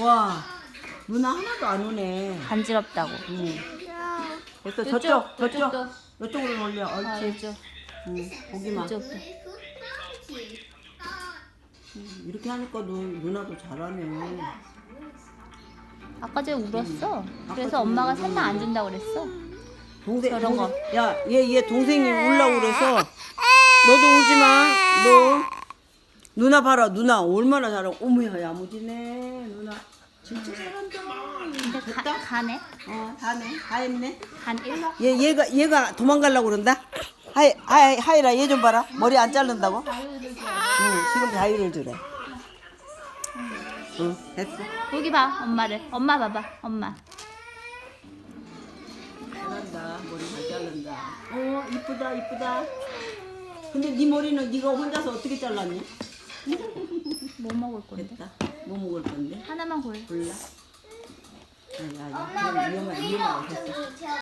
와 누나 하나도 안 오네. 간지럽다고. 응. 됐어 이쪽, 저쪽 저쪽 이쪽도. 이쪽으로 올려. 아, 옳지. 이쪽, 응. 보기만. 이쪽도. 이렇게 하니까 너 누나도 잘하네. 아까 전에 울었어. 그래서 엄마가. 살만 안 준다고 그랬어. 동생 저런 거. 동생- 야, 얘 얘 동생이 울라고 그래서 너도 울지 마. 너 누나 봐라. 누나 얼마나 잘하고. 어머야 야무지네. 누나 진짜 잘한다. 가, 가네. 어, 다네. 다 했네. 간 일로. 얘 얘가 얘가 도망가려고 그런다. 하이 하이 하이라 얘 좀 봐라. 머리 안 자른다고? 응, 지금 자유를 주래. 응, 됐어. 여기 봐, 엄마를. 엄마 봐봐, 엄마. 잘한다. 머리 잘 자른다. 어, 이쁘다, 이쁘다. 근데 네 머리는 네가 혼자서 어떻게 잘랐니? 뭐 먹을 건데? 됐다. 뭐 먹을 건데? 하나만 골라. 몰라. 아니, 아니. 그건 위험한, 위험하다. 됐어.